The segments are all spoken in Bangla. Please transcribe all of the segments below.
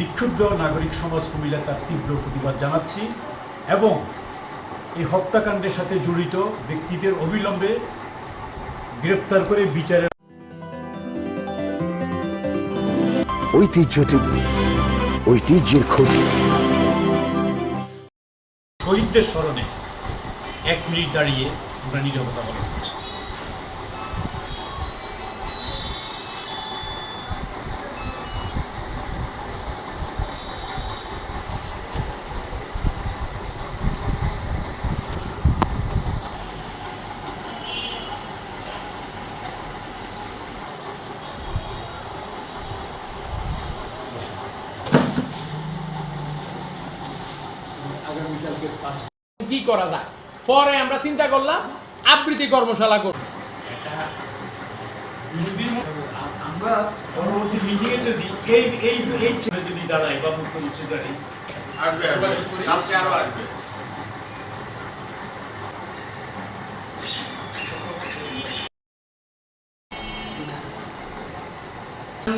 বিক্ষুব্ধ নাগরিক সমাজ কুমিল্লা তার তীব্র প্রতিবাদ জানাচ্ছি এবং এই হত্যাকাণ্ডের সাথে জড়িত ব্যক্তিদের অবিলম্বে গ্রেপ্তার করে বিচারের ঐতিহ্য ঐতিহ্যের খোঁজ। শহীদদের স্মরণে এক মিনিট দাঁড়িয়ে আমরা নীরবতা পালন করছি আগামীকালকে পাঁচ কি করা যায়? পরে আমরা চিন্তা করলাম আবৃত্তি কর্মশালা করব। আমরা পরবর্তী মিটিংয়ে যদি এই এই এই যদি দাঁড়ায় বা মুখ্যমন্ত্রী দাঁড়ায় আসবে আসবে। কালকে আরও আসবে।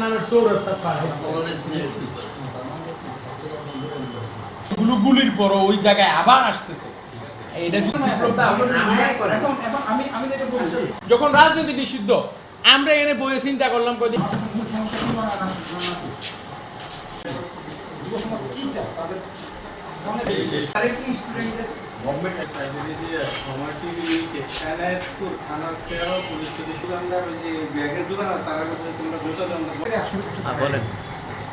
নামের চৌরাস্তা পার গুলির পরও ওই জায়গায় আবার আসতেছে। এটা যখন রাজনীতি নিষিদ্ধ আমরা এনে বইয়ে চিন্তা করলাম কদিন গভর্নমেন্ট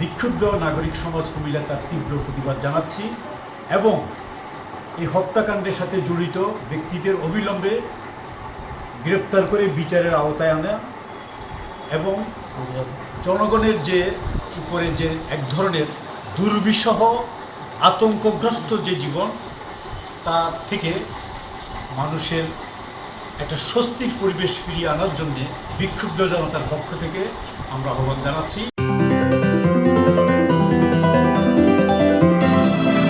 বিক্ষুব্ধ নাগরিক সমাজ কুমিল্লা তার তীব্র প্রতিবাদ জানাচ্ছি এবং এই হত্যাকাণ্ডের সাথে জড়িত ব্যক্তিদের অবিলম্বে গ্রেপ্তার করে বিচারের আওতায় আনা এবং জনগণের যে উপরে যে এক ধরনের দুর্বিষহ, আতঙ্কগ্রস্ত যে জীবন, তার থেকে মানুষের একটা স্বস্তির পরিবেশ ফিরিয়ে আনার জন্যে বিক্ষুব্ধ জনতার পক্ষ থেকে আমরা আহ্বান জানাচ্ছি।